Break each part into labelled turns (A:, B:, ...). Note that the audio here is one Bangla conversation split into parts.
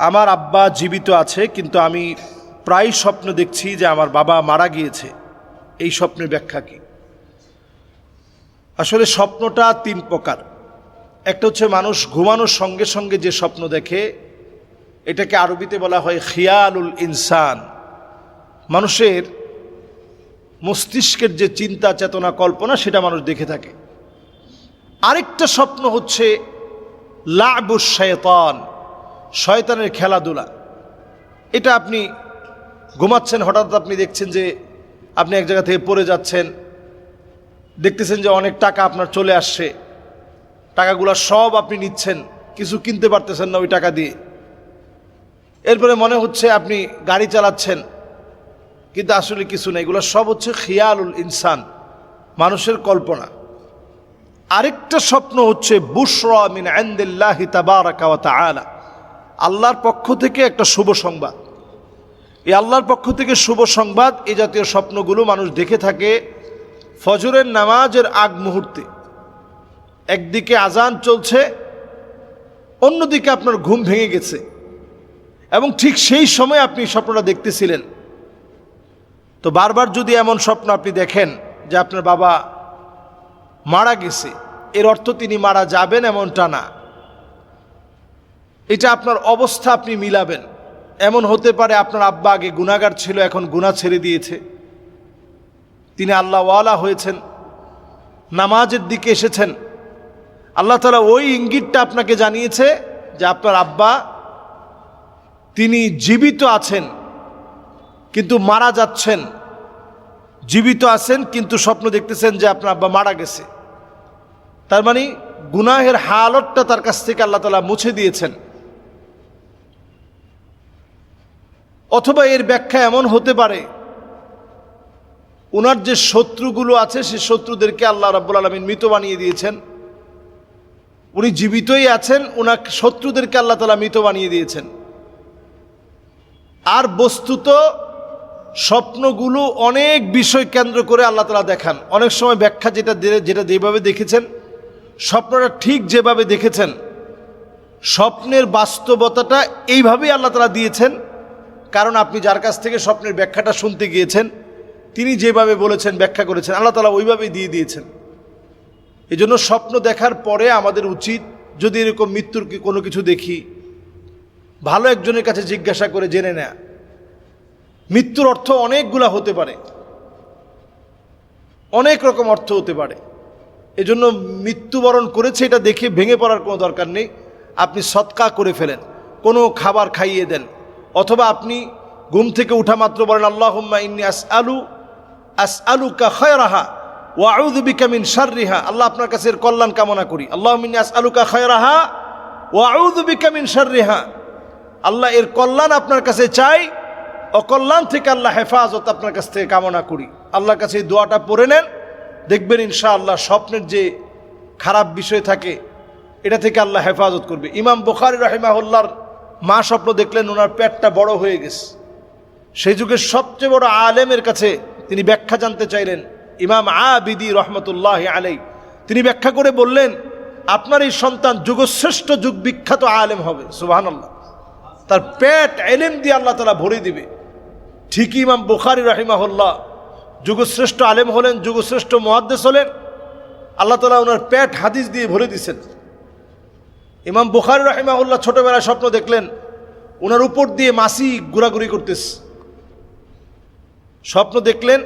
A: আমার আব্বা জীবিত আছে, কিন্তু আমি প্রায় স্বপ্ন দেখছি যে আমার বাবা মারা গিয়েছে। এই স্বপ্নের ব্যাখ্যা কি? আসলে স্বপ্নটা তিন প্রকার। একটা হচ্ছে মানুষ ঘুমানোর সঙ্গে সঙ্গে যে স্বপ্ন দেখে, এটাকে আরবিতে বলা হয় খিয়ালুল ইনসান। মানুষের মস্তিষ্কের যে চিন্তা, চেতনা, কল্পনা, সেটা মানুষ দেখে থাকে। আরেকটা স্বপ্ন হচ্ছে লাবুস শয়তানের খেলাধুলা। এটা আপনি ঘুমাচ্ছেন, হঠাৎ আপনি দেখছেন যে আপনি এক জায়গা থেকে পড়ে যাচ্ছেন। দেখতেছেন যে অনেক টাকা আপনার চলে আসছে। টাকাগুলো সব আপনি নিচ্ছেন, কিছু কিনতে পারতেছেন না ওই টাকা দিয়ে। এরপরে মনে হচ্ছে আপনি গাড়ি চালাচ্ছেন, কিন্তু আসলে কিছু নেই এগুলো সব হচ্ছে খিয়ালুল ইনসান, মানুষের কল্পনা। আরেকটা স্বপ্ন হচ্ছে বুশরা মিন আন্দিল্লাহি তাবারাকা ওয়া তাআলা। আল্লাহর পক্ষ থেকে একটা শুভ সংবাদ। এই আল্লাহর পক্ষ থেকে শুভ সংবাদ এই জাতীয় স্বপ্নগুলো মানুষ দেখে থাকে ফজরের নামাজের আগ মুহূর্তে। একদিকে আজান চলছে, অন্যদিকে আপনার ঘুম ভেঙে গেছে। এবং ঠিক সেই সময় আপনি স্বপ্নটা দেখতেছিলেন। তো বারবার যদি এমন স্বপ্ন আপনি দেখেন যে আপনার বাবা মারা গেছে, এর অর্থ তিনি মারা যাবেন এমনটা না। এটা আপনার অবস্থা আপনি মিলাবেন। এমন হতে পারে আপনার আব্বা আগে গুণাগার ছিল, এখন গুণা ছেড়ে দিয়েছে। তিনি আল্লাহওয়ালা হয়েছেন, নামাজের দিকে এসেছেন। আল্লাহ তালা ওই ইঙ্গিতটা আপনাকে জানিয়েছে যে আপনার আব্বা তিনি জীবিত আছেন, কিন্তু মারা যাচ্ছেন। জীবিত আছেন, কিন্তু স্বপ্ন দেখতেছেন যে আপনার আব্বা মারা গেছে। তার মানে গুনাহের হালতটা তার কাছ থেকে আল্লাহ তালা মুছে দিয়েছেন। অথবা এর ব্যাখ্যা এমন হতে পারে ওনার যে শত্রুগুলো আছে সে শত্রুদেরকে আল্লাহ রাব্বুল আলমিন মৃত বানিয়ে দিয়েছেন। উনি জীবিতই আছেন ওনার শত্রুদেরকে আল্লাহ তালা মৃত বানিয়ে দিয়েছেন। আর বস্তুত স্বপ্নগুলো অনেক বিষয় কেন্দ্র করে আল্লাহ তালা দেখান। অনেক সময় ব্যাখ্যা যেটা যেটা যেভাবে দেখেছেন, স্বপ্নটা ঠিক যেভাবে দেখেছেন, স্বপ্নের বাস্তবতাটা এইভাবেই আল্লাহ তালা দিয়েছেন। কারণ আপনি যার কাছ থেকে স্বপ্নের ব্যাখ্যাটা শুনতে গিয়েছেন, তিনি যেভাবে বলেছেন, ব্যাখ্যা করেছেন, আল্লাহ তালা ওইভাবেই দিয়ে দিয়েছেন। এই জন্য স্বপ্ন দেখার পরে আমাদের উচিত, যদি এরকম মৃত্যুর কোনো কিছু দেখি, ভালো একজনের কাছে জিজ্ঞাসা করে জেনে নেয়া। মৃত্যুর অর্থ অনেকগুলা হতে পারে। অনেক রকম অর্থ হতে পারে। এজন্য মৃত্যুবরণ করেছে এটা দেখে ভেঙে পড়ার কোনো দরকার নেই। আপনি সৎকা করে ফেলেন। কোনো খাবার খাইয়ে দেন। অথবা আপনি ঘুম থেকে উঠা মাত্র বলেন, আল্লাহুম্মা ইন্নি আস আলু আস আলু কা খয়রাহা ও আউদু বিকামিন শাররিহা। আল্লাহ আপনার কাছে এর কল্যাণ কামনা করি। আল্লাহ মিন্নি আস আলু কা খয়রাহা ও আউদু বিকামিন শাররিহা। আল্লাহ এর কল্যাণ আপনার কাছে চাই, অকল্যাণ থেকে আল্লাহ হেফাজত আপনার কাছ থেকে কামনা করি। আল্লাহর কাছে এই দোয়াটা পড়ে নেন। দেখবেন ইনশাআল্লাহ স্বপ্নের যে খারাপ বিষয় থাকে, এটা থেকে আল্লাহ হেফাজত করবে। ইমাম বুখারি রাহিমাহুল্লার মা স্বপ্ন দেখলেন ওনার পেটটা বড় হয়ে গেছে। সেই যুগের সবচেয়ে বড় আলেমের কাছে তিনি ব্যাখ্যা জানতে চাইলেন, ইমাম আবিদি রহমতুল্লাহ আলাই তিনি ব্যাখ্যা করে বললেন, আপনার এই সন্তান যুগশ্রেষ্ঠ যুগ বিখ্যাত আলেম হবে। সুবহানাল্লাহ। তার পেট এলেম দিয়ে আল্লাহ তালা ভরে দিবে। ঠিকই ইমাম বুখারি রাহিমাহুল্লাহ যুগশ্রেষ্ঠ আলেম হলেন, যুগশ্রেষ্ঠ মহাদ্দেশ হলেন। আল্লাহ তালা ওনার পেট হাদিস দিয়ে ভরে দিছেন ইমাম বুখারি রাহিমাহুল্লাহ ছোটবেলায় স্বপ্ন দেখলেন ওনার উপর দিয়ে মাসি ঘোরাঘুরি করতেছে। স্বপ্ন দেখলেন,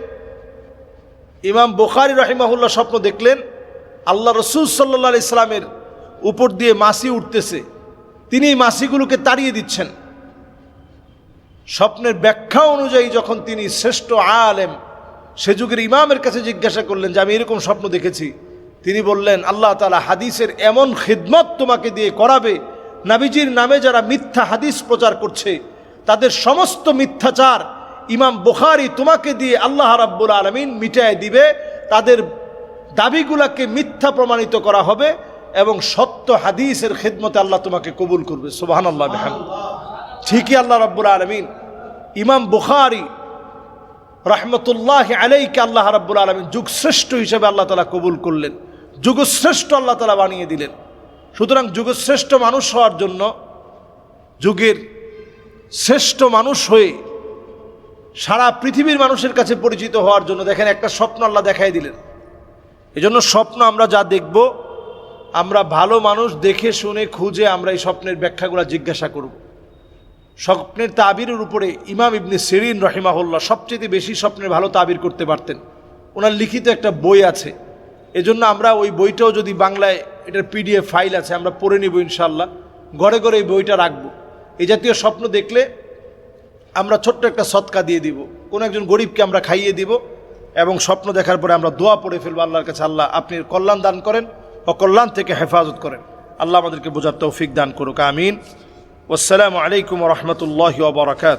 A: ইমাম বুখারি রাহিমাহুল্লাহ স্বপ্ন দেখলেন, আল্লাহ রসুল সাল্লা ইসলামের উপর দিয়ে মাসি উঠতেছে। তিনি এই মাসিগুলোকে তাড়িয়ে দিচ্ছেন। স্বপ্নের ব্যাখ্যা অনুযায়ী যখন তিনি শ্রেষ্ঠ আলেম, সে যুগের ইমামের কাছে জিজ্ঞাসা করলেন যে, আমি এরকম স্বপ্ন দেখেছি। তিনি বললেন, আল্লাহ তালা হাদিসের এমন খিদমত তোমাকে দিয়ে করাবে। নাবিজির নামে যারা মিথ্যা হাদিস প্রচার করছে, তাদের সমস্ত মিথ্যাচার ইমাম বুখারি তোমাকে দিয়ে আল্লাহ রাব্বুল আলমিন মিটায় দিবে। তাদের দাবিগুলাকে মিথ্যা প্রমাণিত করা হবে এবং সত্য হাদিসের খেদমতে আল্লাহ তোমাকে কবুল করবে। সুবাহান আল্লাহ ঠিকই আল্লাহ রাব্বুল আলমিন। ইমাম বুখারি রহমতুল্লাহ আলাইকে আল্লাহ রাব্বুল আলমিন যুগশ্রেষ্ঠ হিসেবে আল্লাহ তালা কবুল করলেন। যুগশ্রেষ্ঠ আল্লাহ তালা বানিয়ে দিলেন। সুতরাং যুগশ্রেষ্ঠ মানুষ হওয়ার জন্য যুগের শ্রেষ্ঠ মানুষ হয়ে সারা পৃথিবীর মানুষের কাছে পরিচিত হওয়ার জন্য দেখেন একটা স্বপ্ন আল্লাহ দেখাই দিলেন। এজন্য স্বপ্ন আমরা যা দেখব, আমরা ভালো মানুষ দেখে, শুনে, খুঁজে আমরা এই স্বপ্নের ব্যাখ্যাগুলো জিজ্ঞাসা করব। স্বপ্নের তাবিরের উপরে ইমাম ইবনে সেরিন রহিমাহুল্লাহ সবচেয়ে বেশি স্বপ্নের ভালো তাবির করতে পারতেন। ওনার লিখিত একটা বই আছে এজন্য আমরা ওই বইটাও যদি বাংলায়, এটার পিডিএফ ফাইল আছে, আমরা পড়ে নিব ইনশাল্লাহ ঘরে ঘরে এই বইটা রাখব। এই জাতীয় স্বপ্ন দেখলে আমরা ছোট্ট একটা সৎকা দিয়ে দিব। কোনো একজন গরিবকে আমরা খাইয়ে দিব এবং স্বপ্ন দেখার পরে আমরা দোয়া পড়ে ফেলব আল্লাহর কাছে। আল্লাহ, আপনি কল্যাণ দান করেন অকল্যাণ থেকে হেফাজত করেন। আল্লাহ আমাদেরকে বোঝার তৌফিক দান করুক, আমিন। আসসালামু আলাইকুম রহমতুল্লাহ বরকাত